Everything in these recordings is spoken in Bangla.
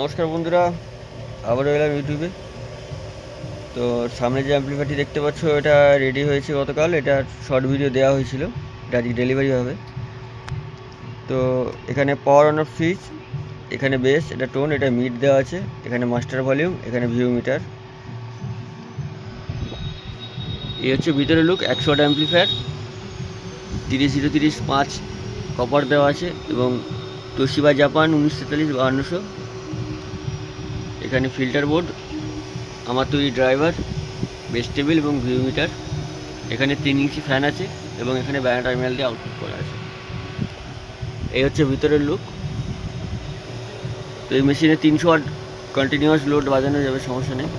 নমস্কার বন্ধুরা, আবারও এলাম ইউটিউবে। তো সামনে যে অ্যাম্পলিফায়ারটি দেখতে পাচ্ছ, এটা রেডি হয়েছে গতকাল। এটা শর্ট ভিডিও দেওয়া হয়েছিল। এটা আজকে ডেলিভারি হবে। তো এখানে পাওয়ার অন অফ ফ্রিজ এখানে বেস এটা টোন এটা মিট দেওয়া আছে। এখানে মাস্টার ভলিউম এখানে ভিউ মিটার এই হচ্ছে ভিতরে লুক একশো অ্যাম্পলিফায়ার তিরিশ জিরো তিরিশ পাঁচ কপার দেওয়া আছে এবং তোশিবা জাপান উনিশ তেতাল্লিশ বাহান্নশো। এখানে ফিল্টার বোর্ড আমার তৈরি ড্রাইভার বেস টেবিল এবং ভিউ মিটার এখানে তিন ইঞ্চি ফ্যান আছে এবং এখানে ব্যানার টার্মিনাল দিয়ে আউটপুট করা আছে। এই হচ্ছে ভিতরের লুক তো এই মেশিনে তিনশো ওয়াট কন্টিনিউয়াস লোড বাজানো যাবে, সমস্যা নেই।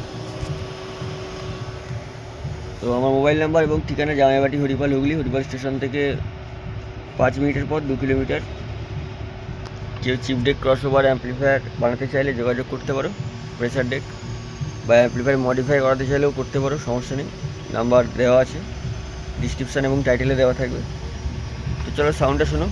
তো আমার মোবাইল নাম্বার এবং ঠিকানা জামাইবাটি, হরিপাল হুগলি, হরিপাল স্টেশন থেকে পাঁচ মিনিটের পর দু কিলোমিটার। কেউ চিপডেক ক্রস ওভার অ্যাম্পলিফায়ার বানাতে চাইলে যোগাযোগ করতে পারো। প্রেসার ডেক বা অ্যাপ্লিফাই মডিফাই করাতে চাইলেও করতে পারো, সমস্যা নেই। নাম্বার দেওয়া আছে ডিসক্রিপশান এবং টাইটেলে দেওয়া থাকবে। তো চলো সাউন্ডটা শোনো।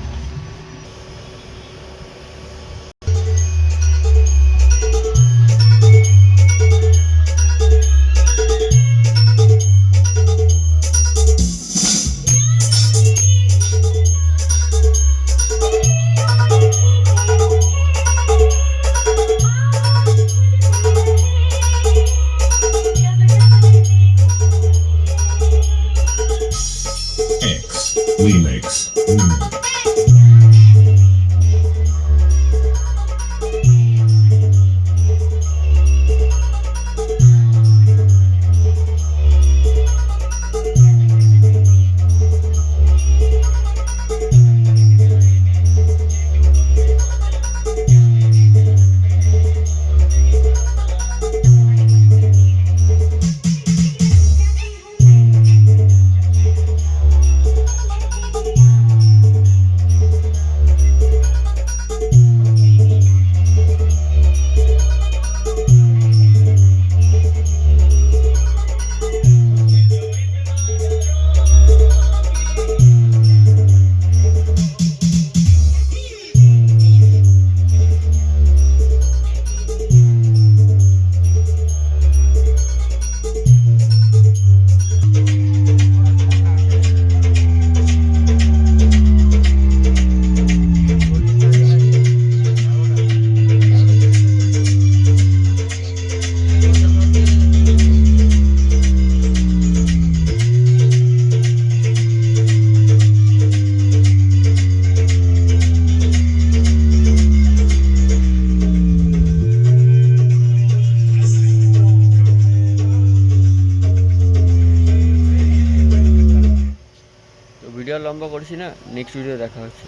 Remix. Mm. লম্বা করছি না নেক্সট ভিডিও দেখা হচ্ছে।